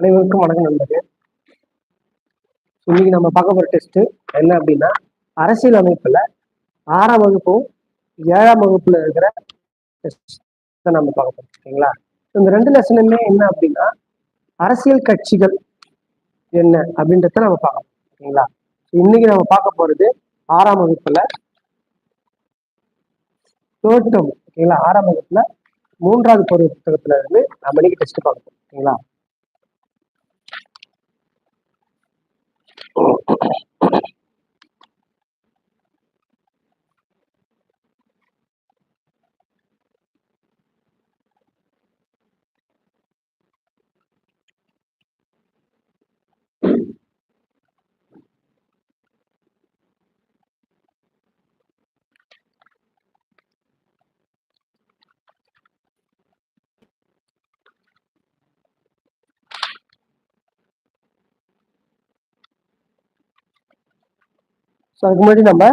அனைவருக்கும் வணக்கம் நண்பர்களே. இன்னைக்கு நம்ம பார்க்க போற டெஸ்ட் என்ன அப்படின்னா அரசியல் அமைப்புல ஆறாம் வகுப்பும் ஏழாம் வகுப்புல இருக்கிற டெஸ்ட் நம்ம பார்க்க போறோம். ஓகேங்களா இந்த ரெண்டு லெசனுமே என்ன அப்படின்னா அரசியல் கட்சிகள் என்ன அப்படின்றத நம்ம பார்க்கணும் ஓகேங்களா இன்னைக்கு நம்ம பார்க்க போறது ஆறாம் வகுப்புல தோட்டம் ஓகேங்களா? ஆறாம் வகுப்புல மூன்றாவது பருவ புத்தகத்துல இருந்து நம்ம இன்னைக்கு டெஸ்ட் பார்க்கணும் ஓகேங்களா? ஸோ அதுக்கு முன்னாடி நம்ம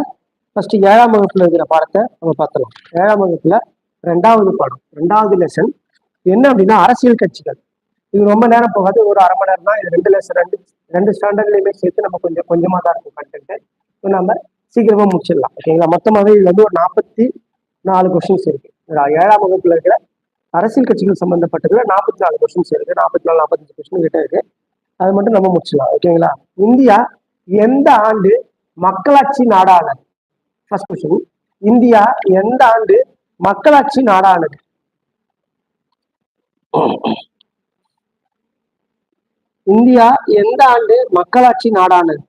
ஃபர்ஸ்ட் ஏழாம் வகுப்புல இருக்கிற பாடத்தை நம்ம பார்த்துலாம் ஏழாம் வகுப்புல ரெண்டாவது பாடம் ரெண்டாவது லெசன் என்ன அப்படின்னா அரசியல் கட்சிகள். இது ரொம்ப நேரம் போகாது ஒரு அரை மணி நேரம் தான் இது ரெண்டு லெசன் ரெண்டு ரெண்டு ஸ்டாண்டர்ட்லையுமே சேர்த்து நம்ம கொஞ்சம் கொஞ்சமாக தான் இருக்கும் கண்டென்ட் ஸோ நம்ம சீக்கிரமா முடிச்சிடலாம் ஓகேங்களா மொத்தமாகவே இதுல வந்து ஒரு நாற்பத்தி நாலு கொஸ்டின்ஸ் இருக்கு. ஏழாம் வகுப்புல இருக்கிற அரசியல் கட்சிகள் சம்பந்தப்பட்டதுல நாற்பத்தி நாலு கொஸ்டின்ஸ் இருக்கு. நாற்பத்தி நாலு நாற்பத்தஞ்சு கொஸ்டின் கிட்ட இருக்கு. அது மட்டும் நம்ம முடிச்சிடலாம் ஓகேங்களா இந்தியா எந்த ஆண்டு மக்களாட்சி நாடானது. ஃபர்ஸ்ட் கொஸ்டின் இந்தியா எந்த ஆண்டு மக்களாட்சி நாடானது? இந்தியா எந்த ஆண்டு மக்களாட்சி நாடானது?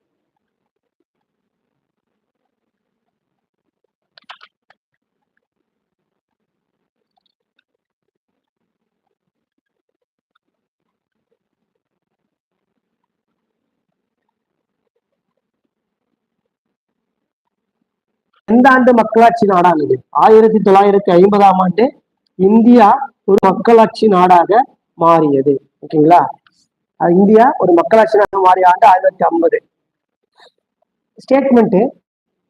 எந்த ஆண்டு மக்களாட்சி நாடானது ஆயிரத்தி தொள்ளாயிரத்தி ஐம்பதாம் ஆண்டு இந்தியா ஒரு மக்களாட்சி நாடாக மாறியது. ஓகேங்களா? இந்தியா ஒரு மக்களாட்சி நாடாக மாறிய ஆண்டு ஆயிரத்தி ஐம்பது. ஸ்டேட்மெண்ட்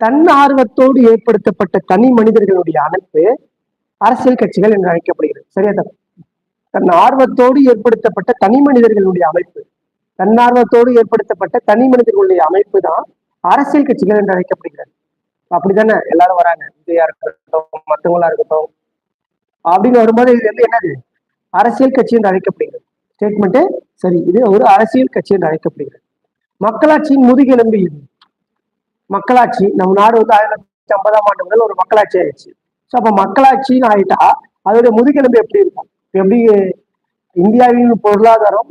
தன் ஆர்வத்தோடு ஏற்படுத்தப்பட்ட தனி மனிதர்களுடைய அமைப்பு அரசியல் கட்சிகள் என்று அழைக்கப்படுகிறது. சரியா தப்பு தன் ஆர்வத்தோடு ஏற்படுத்தப்பட்ட தனி மனிதர்களுடைய அமைப்பு. தன்னார்வத்தோடு ஏற்படுத்தப்பட்ட தனி மனிதர்களுடைய அமைப்பு தான் அரசியல் கட்சிகள் என்று அழைக்கப்படுகிறது. அப்படித்தானே? எல்லாரும் வராங்க. இந்தியா இருக்கட்டும் மற்றவங்களா இருக்கட்டும். அப்படின்னு வரும்போது இது வந்து என்னது? அரசியல் கட்சி என்று அழைக்கப்படுகிறது. ஸ்டேட்மெண்ட்டு சரி இது ஒரு அரசியல் கட்சி என்று அழைக்கப்படுகிறது. மக்களாட்சியின் முதுகெலும்பு இது. மக்களாட்சி நம்ம நாடு வந்து ஆயிரத்தி தொள்ளாயிரத்தி ஐம்பதாம் ஆண்டு முதல் ஒரு மக்களாட்சி ஆயிடுச்சு. ஸோ அப்போ மக்களாட்சின்னு ஆயிட்டா அதோட முதுகெலும்பு எப்படி இருக்கும்? எப்படி இந்தியாவின் பொருளாதாரம்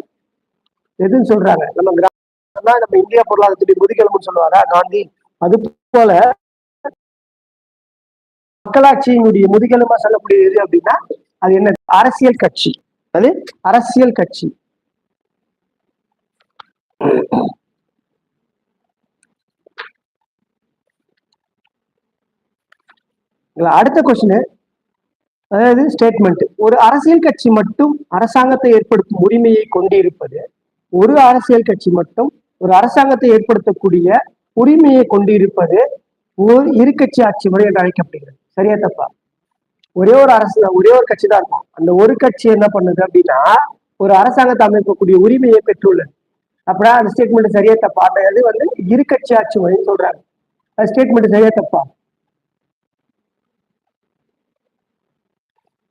எதுன்னு சொல்றாங்க? நம்ம கிராமம் தான் நம்ம இந்தியா பொருளாதாரத்துடைய முதுகெலும்புன்னு சொல்லுவாரா? காந்தி. அது போல மக்களாட்சியினுடைய முதுகெலும்பா சொல்லக்கூடிய எது அப்படின்னா அது என்ன அரசியல் கட்சி. அது அரசியல் கட்சி. அடுத்த கொஸ்டின் அதாவது ஸ்டேட்மெண்ட் ஒரு அரசியல் கட்சி மட்டும் அரசாங்கத்தை ஏற்படுத்தும் உரிமையை கொண்டிருப்பது ஒரு அரசியல் கட்சி மட்டும் ஒரு அரசாங்கத்தை ஏற்படுத்தக்கூடிய உரிமையை கொண்டிருப்பது ஒரு இரு கட்சி ஆட்சி முறை என்று அழைக்கப்படுகிறது. சரியா தப்பா? ஒரே ஒரு அரசு ஒரே ஒரு கட்சி தான் இருக்கும். அந்த ஒரு கட்சி என்ன பண்ணுது அப்படின்னா ஒரு அரசாங்கத்தை அமைக்கக்கூடிய உரிமையை பெற்றுள்ளது. அப்படின்னா அந்த ஸ்டேட்மெண்ட் சரியா தப்பா? அந்த இது வந்து இரு கட்சி ஆட்சி முறைன்னு சொல்றாங்க. அந்த ஸ்டேட்மெண்ட் சரியா தப்பா?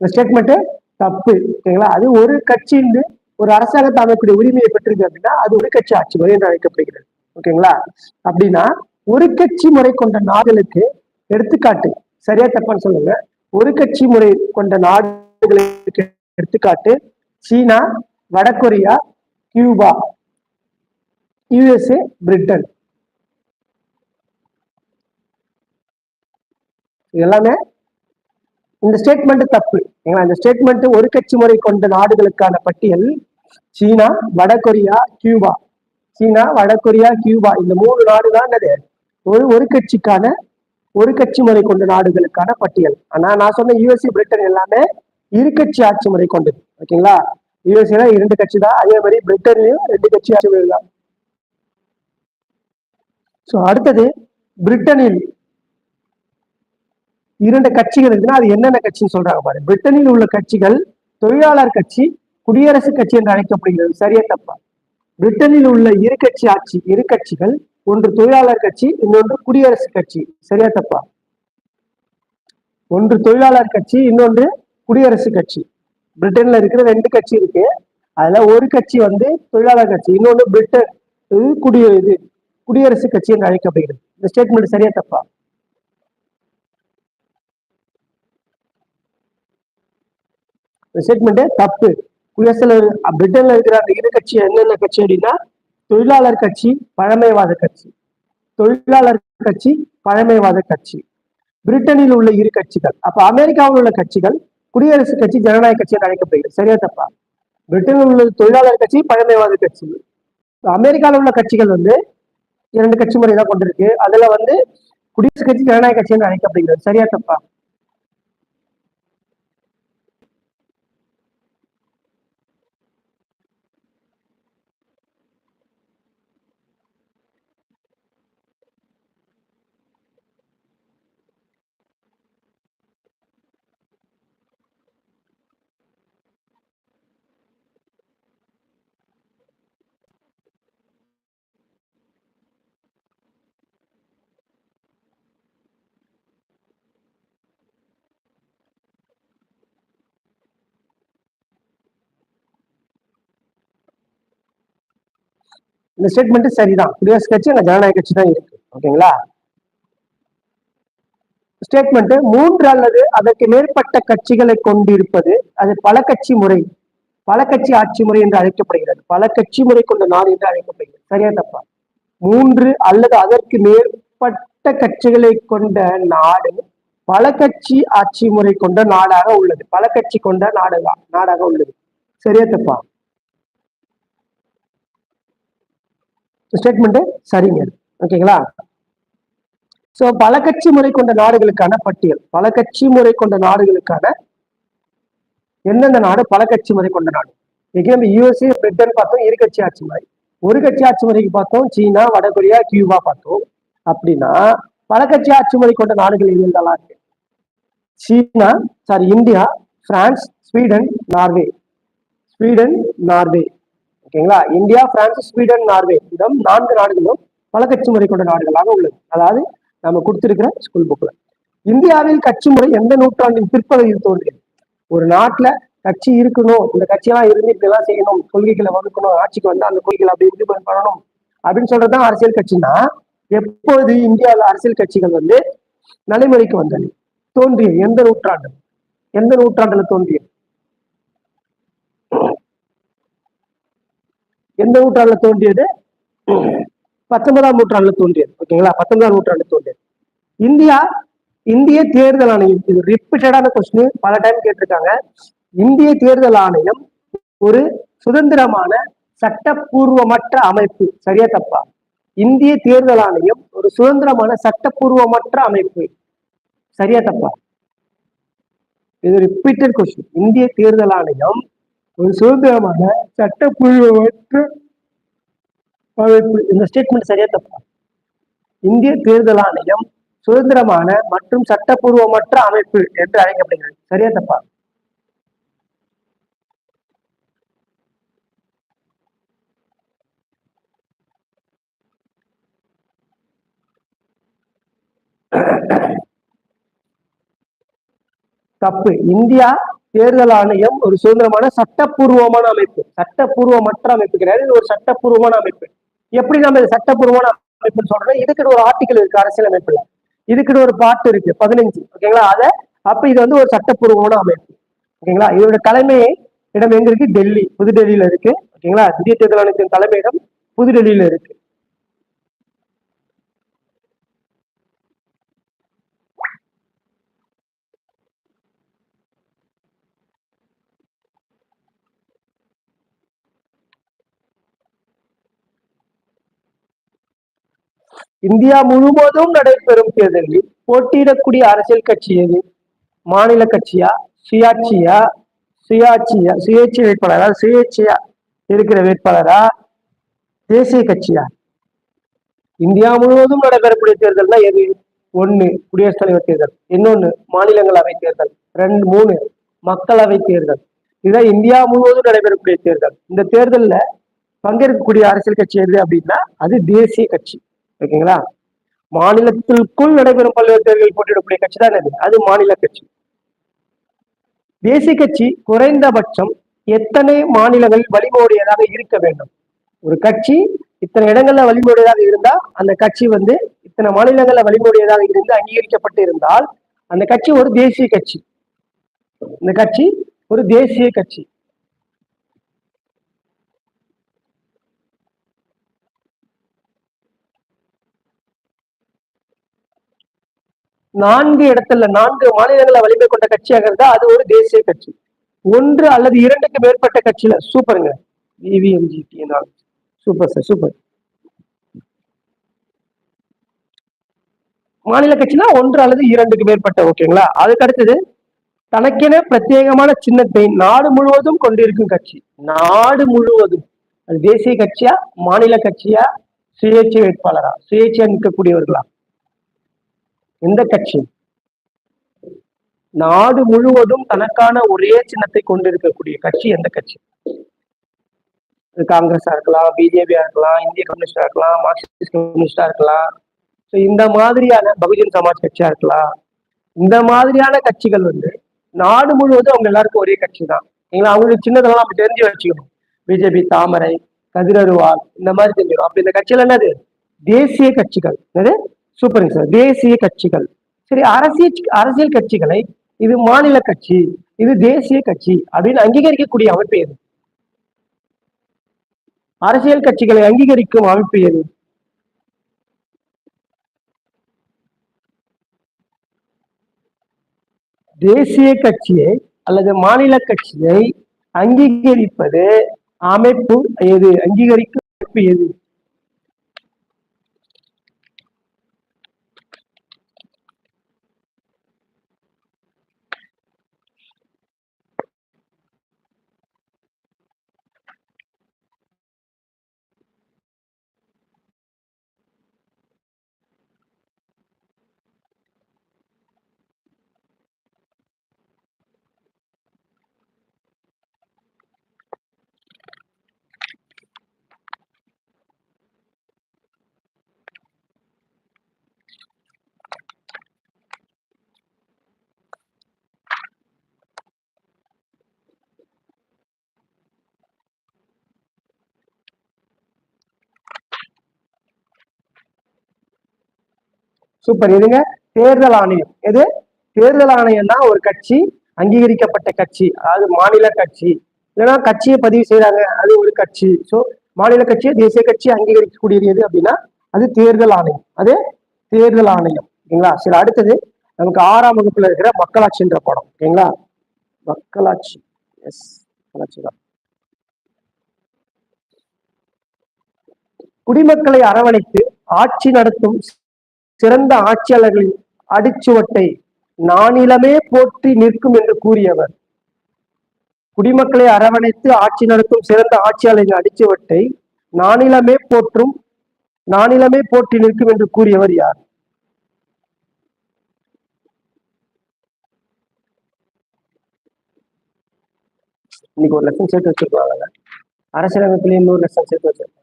இந்த ஸ்டேட்மெண்ட் தப்பு ஓகேங்களா அது ஒரு கட்சின்னு ஒரு அரசாங்கத்தை அமைக்கக்கூடிய உரிமையை பெற்றிருக்கு அப்படின்னா அது ஒரு கட்சி ஆட்சி முறை என்று அழைக்கப்படுகிறது. ஓகேங்களா? அப்படின்னா ஒரு கட்சி முறை கொண்ட நாடுகளுக்கு எடுத்துக்காட்டு சரியா தப்பான்னு சொல்லுங்க. ஒரு கட்சி முறை கொண்ட நாடுகளுக்கு எடுத்துக்காட்டு சீனா வடகொரியா கியூபா யுஎஸ்ஏ பிரிட்டன். எல்லாமே இந்த ஸ்டேட்மெண்ட் தப்பு. இந்த ஸ்டேட்மெண்ட் ஒரு கட்சி முறை கொண்ட நாடுகளுக்கான பட்டியல் சீனா வடகொரியா கியூபா. சீனா வடகொரியா கியூபா இந்த மூணு நாடு தான் என்னது? ஒரு ஒரு கட்சிக்கான ஒரு கட்சி முறை கொண்ட நாடுகளுக்கான பட்டியல். ஆனா நான் சொன்ன யூஎஸ்ஏ பிரிட்டன் எல்லாமே இரு கட்சி ஆட்சி முறை கொண்டது. ஓகேங்களா? யூஎஸ்ஏல இரண்டு கட்சி தான். அதே மாதிரி பிரிட்டன்லயும் ரெண்டு கட்சி ஆட்சி முறை தான். ஸோ அடுத்தது பிரிட்டனில் இரண்டு கட்சிகள் இருக்குன்னா அது என்னென்ன கட்சின்னு சொல்றாங்க பாரு. பிரிட்டனில் உள்ள கட்சிகள் தொழிலாளர் கட்சி குடியரசு கட்சி என்று அழைக்கப்படுகிறது. சரியா தப்பா? பிரிட்டனில் உள்ள இரு கட்சி ஆட்சி இரு கட்சிகள் ஒன்று தொழிலாளர் கட்சி இன்னொன்று குடியரசு கட்சி. சரியா தப்பா? ஒன்று தொழிலாளர் கட்சி இன்னொன்று குடியரசு கட்சி. பிரிட்டன்ல இருக்கிற ரெண்டு கட்சி இருக்கு. அதுல ஒரு கட்சி வந்து தொழிலாளர் கட்சி இன்னொன்று பிரிட்டன். இது குடிய இது குடியரசு கட்சி என்று அழைக்கப்படுகிறது. இந்த ஸ்டேட்மெண்ட் சரியா தப்பா? இந்த ஸ்டேட்மெண்ட் தப்பு. குடியரசுல பிரிட்டன்ல இருக்கிற அந்த இரு கட்சி என்னென்ன கட்சி அப்படின்னா தொழிலாளர் கட்சி பழமைவாத கட்சி. தொழிலாளர் கட்சி பழமைவாத கட்சி. பிரிட்டனில் உள்ள இரு கட்சிகள். அப்ப அமெரிக்காவில் உள்ள கட்சிகள் குடியரசு கட்சி ஜனநாயக கட்சி என்று அழைக்கப்படுகிறது. சரியா தப்பா? பிரிட்டனில் உள்ள தொழிலாளர் கட்சி பழமைவாத கட்சி. அமெரிக்காவில் உள்ள கட்சிகள் வந்து இரண்டு கட்சி முறை தான் கொண்டிருக்கு. அதுல வந்து குடியரசு கட்சி ஜனநாயக கட்சி என்று அழைக்கப்படுகிறது. சரியா தப்பா? இந்த ஸ்டேட்மெண்ட் சரிதான். குடியரசு கட்சி அங்க ஜனநாயக கட்சி தான் இருக்கு. ஓகேங்களா? ஸ்டேட்மெண்ட் மூன்று அல்லது அதற்கு மேற்பட்ட கட்சிகளை கொண்டிருப்பது அது பல கட்சி முறை பல கட்சி ஆட்சி முறை என்று அழைக்கப்படுகிறது. பல கட்சி முறை கொண்ட நாடு என்று அழைக்கப்படுகிறது. சரியா தப்பா? மூன்று அல்லது அதற்கு மேற்பட்ட கட்சிகளை கொண்ட நாடு பல கட்சி ஆட்சி முறை கொண்ட நாடாக உள்ளது. பல கட்சி கொண்ட நாடுதான் நாடாக உள்ளது. சரியா தப்பா? ஸ்டேட்மெண்ட்டு சரிங்க. ஓகேங்களா ஸோ பல கட்சி முறை கொண்ட நாடுகளுக்கான பட்டியல். பல கட்சி முறை கொண்ட நாடுகளுக்கான எந்தெந்த நாடு? பல கட்சி முறை கொண்ட நாடு. இன்னைக்கு நம்ம யூஎஸ்ஏ பிரிட்டன் பார்த்தோம் இரு கட்சி ஆட்சி முறை. ஒரு கட்சி ஆட்சி முறைக்கு பார்த்தோம் சீனா வடகொரியா கியூபா பார்த்தோம். அப்படின்னா பல கட்சி ஆட்சி முறை கொண்ட நாடுகள் எங்கெல்லாம் இருக்கு சீனா sorry India France Sweden Norway. Sweden Norway. ஓகேங்களா? இந்தியா பிரான்ஸ் ஸ்வீடன் நார்வே இடம் நான்கு நாடுகளும் பல கட்சி முறை கொண்ட நாடுகளாக உள்ளது. அதாவது நம்ம கொடுத்திருக்கிற ஸ்கூல் புக்ல இந்தியாவில் கட்சி முறை எந்த நூற்றாண்டின் பிற்பகுதியில் தோன்றியது? ஒரு நாட்டுல கட்சி இருக்கணும் இந்த கட்சியெல்லாம் இருந்து இப்படிலாம் செய்யணும் கொள்கைகளை வகுக்கணும் ஆட்சிக்கு வந்தா அந்த கொள்கைகளை அப்படி இம்ப்ளிமெண்ட் பண்ணணும் அப்படின்னு சொல்றதுதான் அரசியல் கட்சின்னா எப்பொழுது இந்தியாவில் அரசியல் கட்சிகள் வந்து நடைமுறைக்கு வந்தது தோன்றியது எந்த நூற்றாண்டு? எந்த நூற்றாண்டுல தோன்றியது? எந்த நூற்றாண்டுல தோன்றியது? பத்தொன்பதாம் நூற்றாண்டுல தோன்றியது. ஓகேங்களா? பத்தொன்பதாம் நூற்றாண்டு தோன்றியது. இந்தியா இந்திய தேர்தல் ஆணையம். இது ரிப்பீட்டடான கொஸ்டின் பல டைம் கேட்டிருக்காங்க. இந்திய தேர்தல் ஆணையம் ஒரு சுதந்திரமான சட்டப்பூர்வமற்ற அமைப்பு. சரியா தப்பா? இந்திய தேர்தல் ஆணையம் ஒரு சுதந்திரமான சட்டப்பூர்வமற்ற அமைப்பு. சரியா தப்பா? இது ரிப்பீட்டட் கொஸ்டின் இந்திய தேர்தல் ஆணையம் ஒரு சுதந்திரமான சட்டப்பூர்வமற்ற அமைப்பு இந்த ஸ்டேட்மெண்ட் சரியா தப்பா? இந்திய தேர்தல் ஆணையம் சுதந்திரமான மற்றும் சட்டப்பூர்வமற்ற அமைப்பு என்று அழைக்கப்படுகிறது. சரியா தப்பா? தப்பு. இந்தியா தேர்தல் ஆணையம் ஒரு சுதந்திரமான சட்டப்பூர்வமான அமைப்பு. சட்டப்பூர்வமற்ற அமைப்பு கிடையாது இது ஒரு சட்டப்பூர்வமான அமைப்பு. எப்படி நம்ம இது சட்டப்பூர்வமான அமைப்புன்னு சொல்றோம் இதுக்குன்னு ஒரு ஆர்டிகல் இருக்கு அரசியல் அமைப்புல. இதுக்குன்னு ஒரு பாட்டு இருக்கு பதினஞ்சு. ஓகேங்களா அத அப்ப இது வந்து ஒரு சட்டப்பூர்வமான அமைப்பு. ஓகேங்களா இதோட தலைமை இடம் எங்க இருக்கு? டெல்லி. புதுடெல்லியில இருக்கு. ஓகேங்களா இந்திய தேர்தல் ஆணையத்தின் தலைமையிடம் புதுடெல்லியில இருக்கு. இந்தியா முழுவதும் நடைபெறும் தேர்தலில் போட்டியிடக்கூடிய அரசியல் கட்சி எது? மாநில கட்சியா? சுயாட்சியா? சுயாட்சியா? சுயேட்சை வேட்பாளரா? சுயேட்சையா இருக்கிற வேட்பாளரா? தேசிய கட்சியா? இந்தியா முழுவதும் நடைபெறக்கூடிய தேர்தல்னா எது? ஒண்ணு குடியரசுத் தலைவர் தேர்தல். இன்னொன்னு மாநிலங்களவை தேர்தல். ரெண்டு மூணு மக்களவை தேர்தல். இதுதான் இந்தியா முழுவதும் நடைபெறக்கூடிய தேர்தல். இந்த தேர்தலில் பங்கேற்கக்கூடிய அரசியல் கட்சி எது அப்படின்னா அது தேசிய கட்சி. ஓகேங்களா? மாநிலத்திற்குள் நடைபெறும் பல்வேறு தேர்தல் போட்டியிடக்கூடிய கட்சி தான் அது அது மாநில கட்சி. தேசிய கட்சி குறைந்தபட்சம் எத்தனை மாநிலங்களில் வலிமையுடையதாக இருக்க வேண்டும்? ஒரு கட்சி இத்தனை இடங்கள்ல வழிமோடியதாக இருந்தா அந்த கட்சி வந்து இத்தனை மாநிலங்கள்ல வழிமோடியதாக இருந்து அங்கீகரிக்கப்பட்டு இருந்தால் அந்த கட்சி ஒரு தேசிய கட்சி. இந்த கட்சி ஒரு தேசிய கட்சி. நான்கு இடத்துல நான்கு மாநிலங்களை வலிமை கொண்ட கட்சியாக இருந்தா அது ஒரு தேசிய கட்சி. ஒன்று அல்லது இரண்டுக்கு மேற்பட்ட கட்சியில சூப்பருங்க. இவிஎம்ஜிடி சூப்பர் சார் சூப்பர். மாநில கட்சினா ஒன்று அல்லது இரண்டுக்கு மேற்பட்ட ஓகேங்களா? அதுக்கு அடுத்தது தனக்கென பிரத்யேகமான சின்னத்தை நாடு முழுவதும் கொண்டிருக்கும் கட்சி. நாடு முழுவதும். அது தேசிய கட்சியா மாநில கட்சியா சுயேட்சை வேட்பாளரா? சுயேட்சையா நிற்கக்கூடியவர்களா எந்த கட்சி? நாடு முழுவதும் தனக்கான ஒரே சின்னத்தை கொண்டிருக்கக்கூடிய கட்சி எந்த கட்சி? காங்கிரஸா இருக்கலாம் பிஜேபியா இருக்கலாம் இந்திய கம்யூனிஸ்டா இருக்கலாம் மார்க்சிஸ்ட் கம்யூனிஸ்டா இருக்கலாம். ஸோ இந்த மாதிரியான பகுஜன் சமாஜ் கட்சியா இருக்கலாம். இந்த மாதிரியான கட்சிகள் வந்து நாடு முழுவதும் அவங்க எல்லாருக்கும் ஒரே கட்சி தான். ஏங்களா அவங்களுக்கு சின்னதெல்லாம் நம்ம தெரிஞ்சு வச்சுக்கணும். பிஜேபி தாமரை கதிரருவால் இந்த மாதிரி தெரிஞ்சிடும். அப்படி இந்த கட்சியில என்னது? தேசிய கட்சிகள். என்னது? சூப்பருங்க சார். தேசிய கட்சிகள். சரி அரசியல் அரசியல் கட்சிகளை இது மாநில கட்சி இது தேசிய கட்சி அப்படின்னு அங்கீகரிக்கக்கூடிய அமைப்பு எது? அரசியல் கட்சிகளை அங்கீகரிக்கும் அமைப்பு எது? தேசிய கட்சியை அல்லது மாநில கட்சியை அங்கீகரிப்பது அமைப்பு எது? அங்கீகரிக்கும் அமைப்பு எது? சூப்பர். எதுங்க? தேர்தல் ஆணையம். எது? தேர்தல் ஆணையம்னா ஒரு கட்சி அங்கீகரிக்கப்பட்ட கட்சி அதாவது மாநில கட்சி. இல்லைன்னா கட்சியை பதிவு செய்யறாங்க அது ஒரு கட்சி. ஸோ மாநில கட்சியை தேசிய கட்சி அங்கீகரிக்கக்கூடியது எது அப்படின்னா அது தேர்தல் ஆணையம். அது தேர்தல் ஆணையம். ஓகேங்களா? சரி அடுத்தது நமக்கு ஆறாம் வகுப்புல இருக்கிற மக்களாட்சின்ற படம். ஓகேங்களா? மக்களாட்சி. எஸ் மக்களாட்சி தான். குடிமக்களை அரவணைத்து ஆட்சி நடத்தும் சிறந்த ஆட்சியாளர்களின் அடிச்சுவட்டை நானிலமே போற்றி நிற்கும் என்று கூறியவர். குடிமக்களை அரவணைத்து ஆட்சி நடத்தும் சிறந்த ஆட்சியாளரின் அடிச்சுவட்டை நானிலமே போற்றும் நானிலமே போற்றி நிற்கும் என்று கூறியவர் யார்? இன்னைக்கு ஒரு லட்சம் சேர்த்து வச்சிருக்காங்க அரசியலமைப்புல இன்னொரு லட்சம் சேர்த்து வச்சிருக்காங்க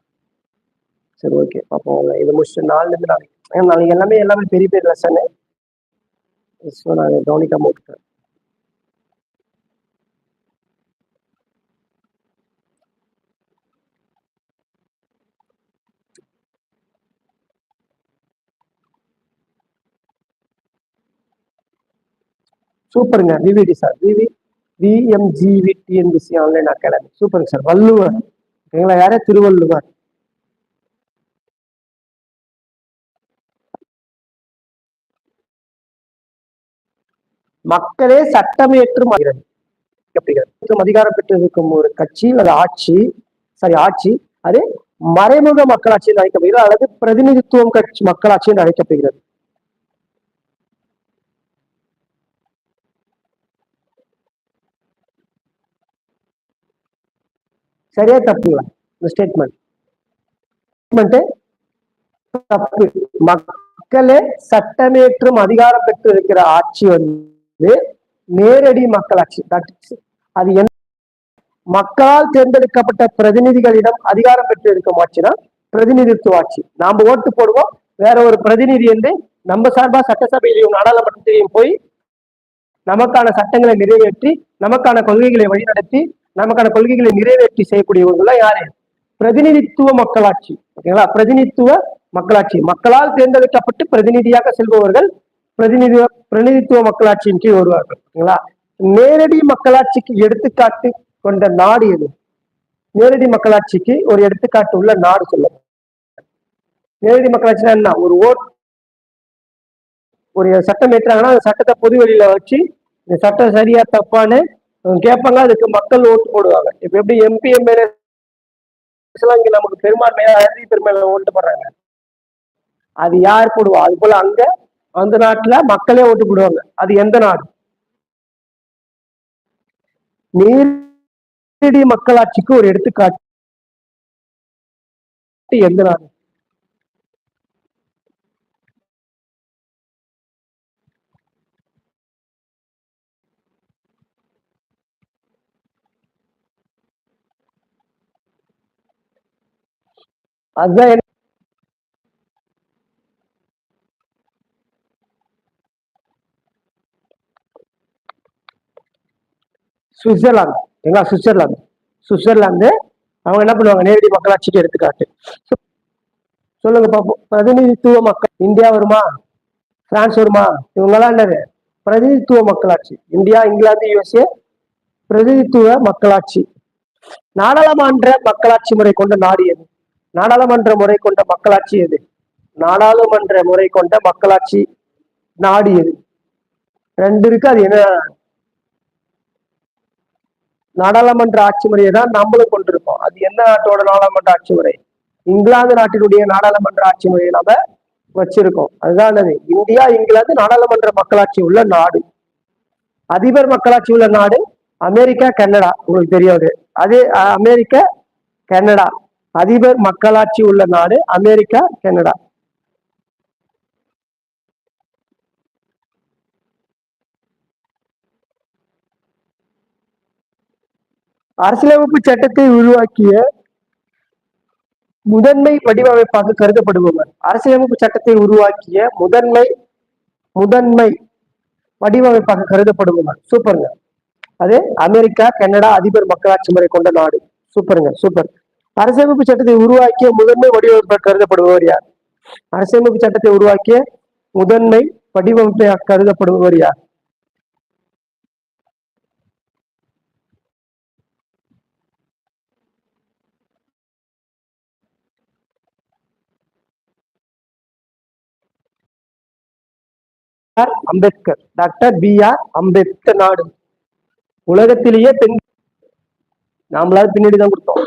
சரி ஓகே பார்ப்போம் இதை முடிச்சுட்டு நாலுலேருந்து நாளைக்கு ஏன்னா நாளைக்கு எல்லாமே எல்லாமே பெரிய பெரிய லெசனு ஸோ நான் கவனிக்காம விட்டுட்டேன். சூப்பருங்க. விவிடி சார் விவி விஎம்ஜிவி டிஎன்பிசி ஆன்லைன் அகாடமி. சூப்பருங்க சார் வள்ளுவர். ஓகேங்களா? யாரே? திருவள்ளுவர். மக்களே சட்டமேற்றும் அதிகாரம். பெற்றிருக்கும் ஒரு கட்சி அல்லது ஆட்சி சாரி ஆட்சி அது மறைமுக மக்களாட்சி என்று அழைக்கப்படுகிறது அல்லது பிரதிநிதித்துவம் கட்சி மக்களாட்சி என்று அழைக்கப்படுகிறது. சரியா தப்புங்களா? இந்த ஸ்டேட்மெண்ட் தப்பு. மக்களே சட்டமேற்றும் அதிகாரம் பெற்று இருக்கிற ஆட்சி வந்து நேரடி மக்களாட்சி. அது என்ன? மக்களால் தேர்ந்தெடுக்கப்பட்ட பிரதிநிதிகளிடம் அதிகாரம் பெற்று இருக்கும் ஆட்சினா பிரதிநிதித்துவ ஆட்சி. நாம ஓட்டு போடுவோம். வேற ஒரு பிரதிநிதி வந்து நம்ம சார்பா சட்டசபையிலையும் நாடாளுமன்றத்திலையும் போய் நமக்கான சட்டங்களை நிறைவேற்றி நமக்கான கொள்கைகளை வழிநடத்தி நமக்கான கொள்கைகளை நிறைவேற்றி செய்யக்கூடியவங்க யாரு? பிரதிநிதித்துவ மக்களாட்சி. ஓகேங்களா? பிரதிநிதித்துவ மக்களாட்சி. மக்களால் தேர்ந்தெடுக்கப்பட்டு பிரதிநிதியாக செல்பவர்கள் பிரதிநிதி பிரதிநிதித்துவ மக்களாட்சியின் கீழ் வருவார்கள் ஓகேங்களா நேரடி மக்களாட்சிக்கு எடுத்துக்காட்டு கொண்ட நாடு எது? நேரடி மக்களாட்சிக்கு ஒரு எடுத்துக்காட்டு உள்ள நாடு சொல்லுங்க. நேரடி மக்களாட்சினா என்ன? ஒரு ஓட் ஒரு சட்டம் ஏற்றாங்கன்னா அந்த சட்டத்தை பொது வெளியில வச்சு இந்த சட்டம் சரியா தப்பான்னு கேட்பாங்க அதுக்கு மக்கள் ஓட்டு போடுவாங்க. இப்ப எப்படி எம்பி எம்எல்ஏ இங்க நமக்கு பெரும்பான்மையா பெருமையில ஓட்டு போடுறாங்க. அது யார் போடுவா? அது போல அங்க அந்த நாட்டுல மக்களே ஓட்டு போடுவாங்க. அது எந்த நாடு? நேரடி மக்களாட்சிக்கு ஒரு எடுத்துக்காட்டு எந்த நாடு? அதுதான் சுவிட்சர்லாந்து. எங்களா சுவிட்சர்லாந்து. சுவிட்சர்லாந்து அவங்க என்ன பண்ணுவாங்க? நேரடி மக்களாட்சிக்கு எடுத்துக்காட்டு. சொல்லுங்க பார்ப்போம் பிரதிநிதித்துவ மக்கள் இந்தியா வருமா? பிரான்ஸ் வருமா? இவங்கெல்லாம் என்னது? பிரதிநிதித்துவ மக்களாட்சி. இந்தியா இங்கிலாந்து யுஎஸ்ஏ பிரதிநிதித்துவ மக்களாட்சி. நாடாளுமன்ற மக்களாட்சி முறை கொண்ட நாடு எது? நாடாளுமன்ற முறை கொண்ட மக்களாட்சி எது? நாடாளுமன்ற முறை கொண்ட மக்களாட்சி நாடு எது? ரெண்டு இருக்கு. அது என்ன நாடாளுமன்ற ஆட்சி முறையை தான் நம்மளும் கொண்டிருக்கோம். அது என்ன நாட்டோட நாடாளுமன்ற ஆட்சி முறை? இங்கிலாந்து நாட்டினுடைய நாடாளுமன்ற ஆட்சி முறையை நம்ம வச்சிருக்கோம். அதுதான் அது. இந்தியா இங்கிலாந்து நாடாளுமன்ற மக்களாட்சி உள்ள நாடு. அதிபர் மக்களாட்சி உள்ள நாடு அமெரிக்கா கனடா. உங்களுக்கு தெரியாது அது. America Canada. அதிபர் மக்களாட்சி உள்ள நாடு அமெரிக்கா கனடா. அரசியலமைப்பு சட்டத்தை உருவாக்கிய முதன்மை வடிவமைப்பாக கருதப்படுபவர். அரசியலமைப்பு சட்டத்தை உருவாக்கிய முதன்மை முதன்மை வடிவமைப்பாக கருதப்படுபவர். சூப்பருங்க. அது அமெரிக்கா கனடா அதிபர் மக்களாட்சி முறை கொண்ட நாடு. சூப்பருங்க சூப்பர். அரசியலமைப்பு சட்டத்தை உருவாக்கிய முதன்மை வடிவமைப்பாக கருதப்படுபவர் யார்? அரசியலமைப்பு சட்டத்தை உருவாக்கிய முதன்மை வடிவமைப்பாக கருதப்படுபவர் யார்? Ambedkar doctor B R Ambedkar நாடு உலகத்திலேயே பெண் நாமளாவது பின்னாடி தான் கொடுத்தோம்.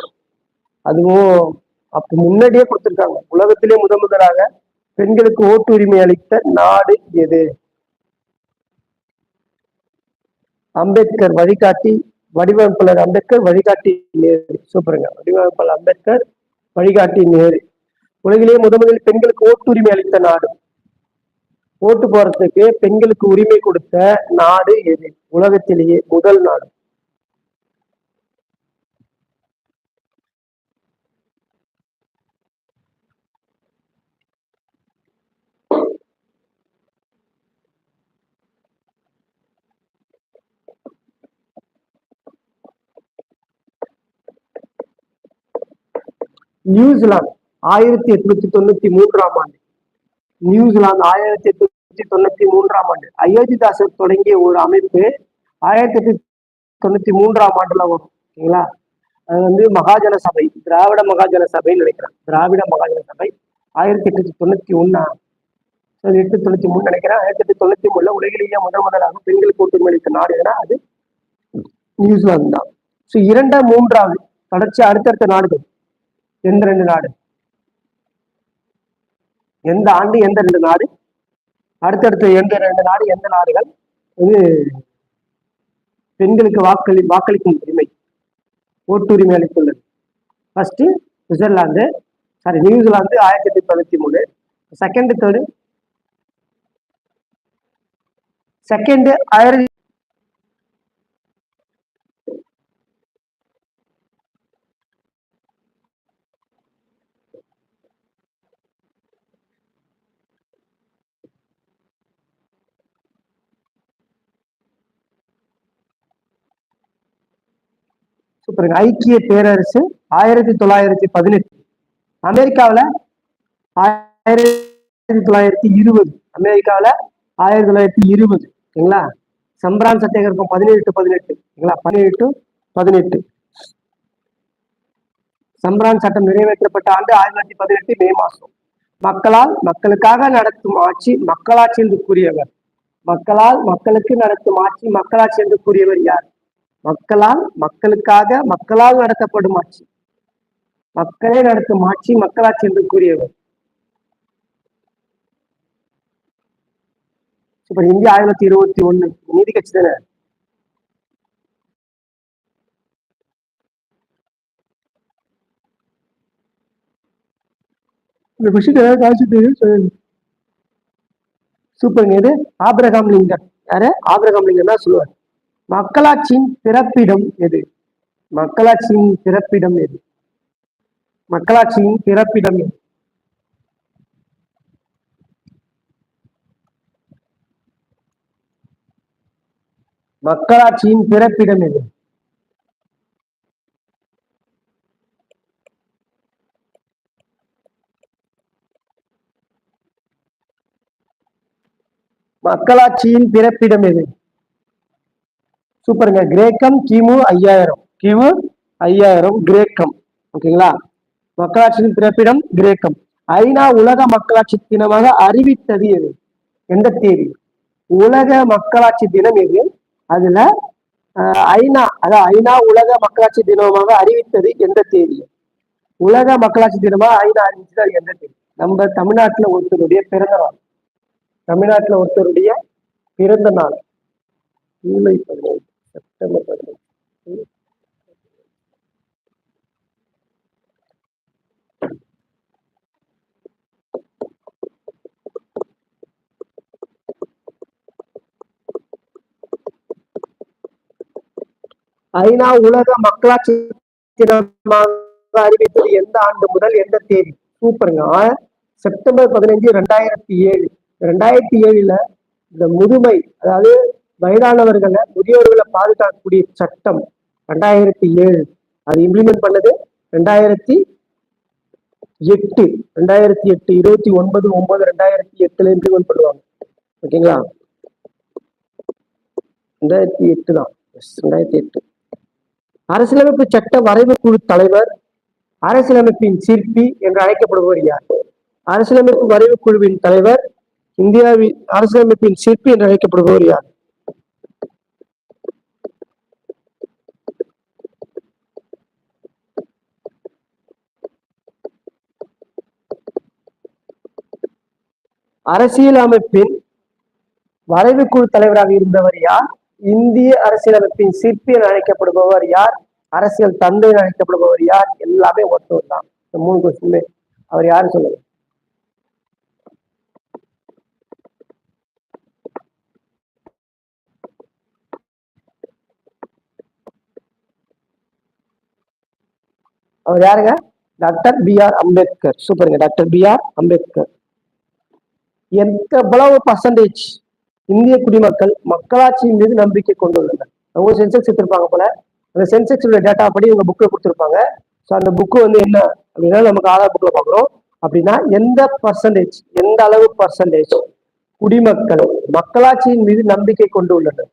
அதுவும் அப்ப முன்னாடியே கொடுத்துருக்காங்க. உலகத்திலே முதன் முதலாக பெண்களுக்கு ஓட்டு உரிமை அளித்த நாடு எது? அம்பேத்கர் வழிகாட்டி வடிவமைப்பாளர் அம்பேத்கர் வழிகாட்டி நேரு. சூப்பருங்க. வடிவமைப்பாளர் அம்பேத்கர் வழிகாட்டி நேரு. உலகிலேயே முத முதலில் பெண்களுக்கு ஓட்டுரிமை அளித்த நாடு. ஓட்டு போறதுக்கு பெண்களுக்கு உரிமை கொடுத்த நாடு எது? உலகத்திலேயே முதல் நாடு. நியூசிலாந்து ஆயிரத்தி எட்நூத்தி தொண்ணூத்தி மூன்றாம் ஆண்டு. நியூசிலாந்து ஆயிரத்தி எட்நூத்தி தொண்ணூத்தி மூன்றாம் ஆண்டு. அயோத்திதாசர் தொடங்கிய ஒரு அமைப்பு ஆயிரத்தி எட்நூத்தி தொண்ணூத்தி மூன்றாம் ஆண்டுல வரும். ஓகேங்களா? அது வந்து மகாஜன சபை திராவிட மகாஜன சபைன்னு நினைக்கிறேன். திராவிட மகாஜன சபை ஆயிரத்தி எட்நூத்தி தொண்ணூத்தி ஒன்னா எட்டு தொண்ணூத்தி மூணு நினைக்கிறேன். ஆயிரத்தி எட்டு தொண்ணூத்தி மூணுல உலகிலேயே முதல் முதலாக பெண்களுக்கு ஓட்டுரிமை அளித்த நாடு எதுனா அது நியூசிலாந்து தான். ஸோ இரண்டாம் மூன்றாவது தொடர்ச்சி அடுத்தடுத்த நாடுகள். எந்த ரெண்டு நாடு? எந்த ஆண்டு எந்த ரெண்டு நாடு? அடுத்தடுத்து எந்த ரெண்டு நாடு எந்த நாடுகள்? இது பெண்களுக்கு வாக்களி வாக்களிக்கும் உரிமை ஓட்டுரிமை அளித்துள்ளது. ஃபர்ஸ்ட் சுவிட்சர்லாந்து சாரி நியூசிலாந்து ஆயிரத்தி எட்நூத்தி தொண்ணூத்தி மூணு செகண்ட் தேர்டு செகண்ட் ஆயிரத்தி பாருங்க ஐக்கிய பேரரசு ஆயிரத்தி தொள்ளாயிரத்தி பதினெட்டு. அமெரிக்காவுல ஆயிரத்தி தொள்ளாயிரத்தி இருபது. அமெரிக்காவுல ஆயிரத்தி தொள்ளாயிரத்தி இருபது. சரிங்களா? சம்பரான் சத்தியகிரகம் பதினெட்டு. பதினெட்டு பதினெட்டு. சம்பரான் சட்டம் நிறைவேற்றப்பட்ட ஆண்டு ஆயிரத்தி தொள்ளாயிரத்தி பதினெட்டு மே மாசம். மக்களால் மக்களுக்காக நடத்தும் ஆட்சி மக்களாட்சி என்று கூறியவர். மக்களால் மக்களுக்கு நடத்தும் ஆட்சி மக்களாட்சி என்று கூறியவர் யார்? மக்களால் மக்களுக்காக மக்களால் நடத்தப்படும் ஆட்சி. மக்களே நடத்தும் ஆட்சி மக்களாட்சி என்று கூறியவர். இப்ப இந்தியா ஆயிரத்தி இருபத்தி ஒண்ணு நீதி கட்சி தானே? இந்த கொஸ்டின் காய்ச்சி தெரியும் சூப்பருங்க. இது ஆபிரகாம் லிங்கன். யாரு? ஆபிரகாம் லிங்கன் தான் சொல்லுவார். மக்களாட்சியின் பிறப்பிடம் எது? மக்களாட்சியின் பிறப்பிடம் எது? மக்களாட்சியின் பிறப்பிடம் எது? மக்களாட்சியின் பிறப்பிடம் எது? மக்களாட்சியின் பிறப்பிடம் எது? சூப்பருங்க. கிரேக்கம் கிமு ஐயாயிரம். கிமு ஐயாயிரம் கிரேக்கம். ஓகேங்களா? மக்களாட்சியின் பிறப்பிடம் கிரேக்கம். ஐநா உலக மக்களாட்சி தினமாக அறிவித்தது எது? எந்த தேதி? உலக மக்களாட்சி தினம் எது? அதுல ஐநா அதாவது ஐநா உலக மக்களாட்சி தினமாக அறிவித்தது எந்த தேதி? உலக மக்களாட்சி தினமாக ஐநா அறிவிச்சது அது எந்த தேதி? நம்ம தமிழ்நாட்டுல ஒருத்தருடைய பிறந்த நாள். தமிழ்நாட்டுல ஒருத்தருடைய பிறந்த நாள். ஜூலை பதினைந்து. ஐநா உலக மக்களாட்சி தினமாக அறிவித்தது எந்த ஆண்டு முதல் எந்த தேதி? சூப்பருங்க. செப்டம்பர் பதினைஞ்சு ரெண்டாயிரத்தி ஏழு. ரெண்டாயிரத்தி ஏழுல இந்த முதுமை அதாவது வயதானவர்களை முதியோர்களை பாதுகாக்கக்கூடிய சட்டம் ரெண்டாயிரத்தி ஏழு. அது இம்ப்ளிமெண்ட் பண்ணது ரெண்டாயிரத்தி எட்டு. ரெண்டாயிரத்தி எட்டு இருபத்தி ஒன்பது ஒன்பது ரெண்டாயிரத்தி எட்டுல இம்ப்ளிமெண்ட் பண்ணுவாங்க. ஓகேங்களா? ரெண்டாயிரத்தி எட்டு தான். ரெண்டாயிரத்தி எட்டு. அரசியலமைப்பு சட்ட வரைவு குழு தலைவர் அரசியலமைப்பின் சிற்பி என்று அழைக்கப்படுபவர் யார்? அரசியலமைப்பு வரைவு குழுவின் தலைவர் இந்தியாவின் அரசியலமைப்பின் சிற்பி என்று அழைக்கப்படுபவர் யார்? அரசியலமைப்பின் வரைவு குழு தலைவராக இருந்தவர் யார்? இந்திய அரசியலமைப்பின் சிற்பி என அழைக்கப்படுபவர் யார்? அரசியல் தந்தை என அழைக்கப்படுபவர் யார்? எல்லாமே ஒருத்தவர் தான். இந்த மூணு கொஸ்டின்மே அவர் யாரு சொல்லுங்க? அவர் யாருங்க? Doctor B R Ambedkar. சூப்பருங்க. Doctor B R Ambedkar. எவ்வளவு பர்சன்டேஜ் இந்திய குடிமக்கள் மக்களாட்சியின் மீது நம்பிக்கை கொண்டுள்ளனர்? அவங்க சென்செக்ஸ் எடுத்திருப்பாங்க போல. அந்த சென்செக்ஸ் டேட்டா படி உங்க புக்கில் கொடுத்துருப்பாங்க. ஸோ அந்த புக்கு வந்து என்ன அப்படின்னா நமக்கு ஆதார் புக்கில் பார்க்குறோம். அப்படின்னா எந்த பர்சன்டேஜ் எந்த அளவு பர்சன்டேஜ் குடிமக்கள் மக்களாட்சியின் மீது நம்பிக்கை கொண்டு உள்ளனர்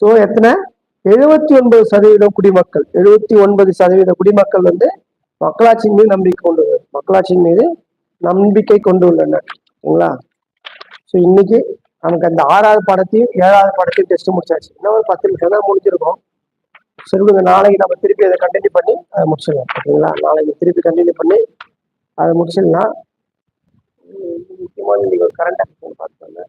ஸோ எத்தனை? எழுபத்தி ஒன்பது சதவீதம் குடிமக்கள். எழுபத்தி ஒன்பது சதவீத குடிமக்கள் வந்து மக்களாட்சியின் மீது நம்பிக்கை கொண்டு மக்களாட்சியின் மீது நம்பிக்கை கொண்டு உள்ளனர். சரிங்களா ஸோ இன்னைக்கு நமக்கு அந்த ஆறாவது படத்தையும் ஏழாவது படத்தையும் டெஸ்ட் முடிச்சாச்சு. இன்னும் ஒரு பத்து நிமிஷம் தான் முடிஞ்சிருக்கோம். சரி நாளைக்கு நம்ம திருப்பி அதை கண்டினியூ பண்ணி அதை முடிச்சிடலாம். ஓகேங்களா? நாளைக்கு திருப்பி கண்டினியூ பண்ணி அதை முடிச்சிடலாம். முக்கியமான இன்னைக்கு ஒரு கரண்ட் அஃபேர்ஸ் பார்த்துக்கோங்க.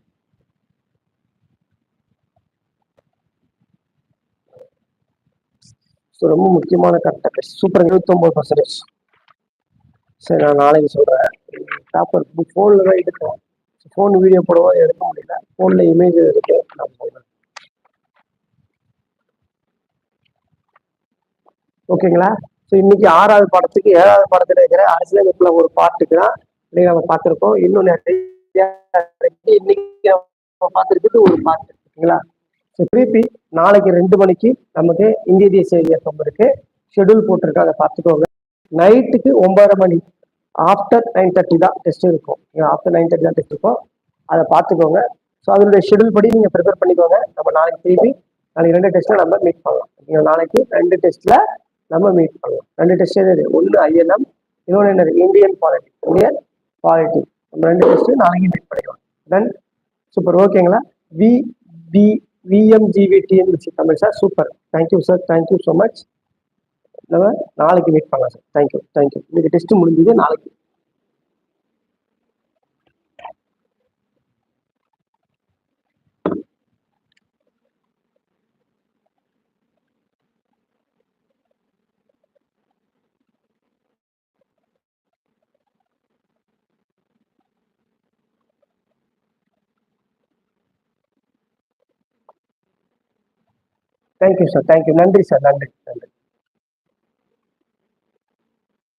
ஸோ ரொம்ப முக்கியமான கரெக்டாக அஃபேர்ஸ் சூப்பர் இருபத்தொம்பது பர்சன்டேஜ் சரி நான் நாளைக்கு சொல்கிறேன் டாப்பர் ஃபோனில் தான் எடுக்கிறேன் ஃபோன் வீடியோ போடவோ? எடுக்க முடியல. ஃபோனில் இமேஜ் இருக்கு? நான் சொல்கிறேன் ஓகேங்களா? ஸோ இன்னைக்கு ஆறாவது பாடத்துக்கு ஏழாவது படத்தில் இருக்கிற அரசியலமைப்புல ஒரு பாட்டுக்கு தான் இன்னைக்கு நம்ம பார்த்துருக்கோம். இன்னும் நிறைய இன்னைக்கு நம்ம பார்த்திருக்கிறது ஒரு பாட்டு. ஓகேங்களா? ஸோ திருப்பி நாளைக்கு ரெண்டு மணிக்கு நமக்கு இந்திய தேசிய இயக்கம் இருக்கு. ஷெட்யூல் போட்டிருக்கு அதை பார்த்துக்கோங்க. நைட்டுக்கு ஒன்பதரை மணி. ஆஃப்டர் நைன் தேர்ட்டி தான் டெஸ்ட் இருக்கும். ஆஃப்டர் நைன் தேர்ட்டி தான் டெஸ்ட் இருக்கும். அதை பார்த்துக்கோங்க. ஸோ அதனுடைய ஷெட்யூல் படி நீங்கள் ப்ரிப்பேர் பண்ணிக்கோங்க. நம்ம நாளைக்கு திருப்பி நாளைக்கு ரெண்டு டெஸ்ட்ல நம்ம மீட் பண்ணலாம். நீங்கள் நாளைக்கு ரெண்டு டெஸ்ட்ல நம்ம மீட் பண்ணலாம். ரெண்டு டெஸ்ட் என்னது ஒன்று ஐஎன்எம் இன்னொன்று என்னது? இந்தியன் பாலிட்டி இந்தியன் பாலிட்டி நம்ம ரெண்டு டெஸ்ட் நாளைக்கு மீட் பண்ணிக்கலாம். தென் சூப்பர் ஓகேங்களா வி பி விஎம்ஜிவிடின்னு வச்சு Tamil sir super thank you sir thank you so much நம்ம நாளைக்கு மீட் பண்ணலாம் sir thank you thank you இன்னைக்கு டெஸ்ட் முடிஞ்சது நாளைக்கு thank you sir thank you நன்றி சார் நன்றி. நன்றி.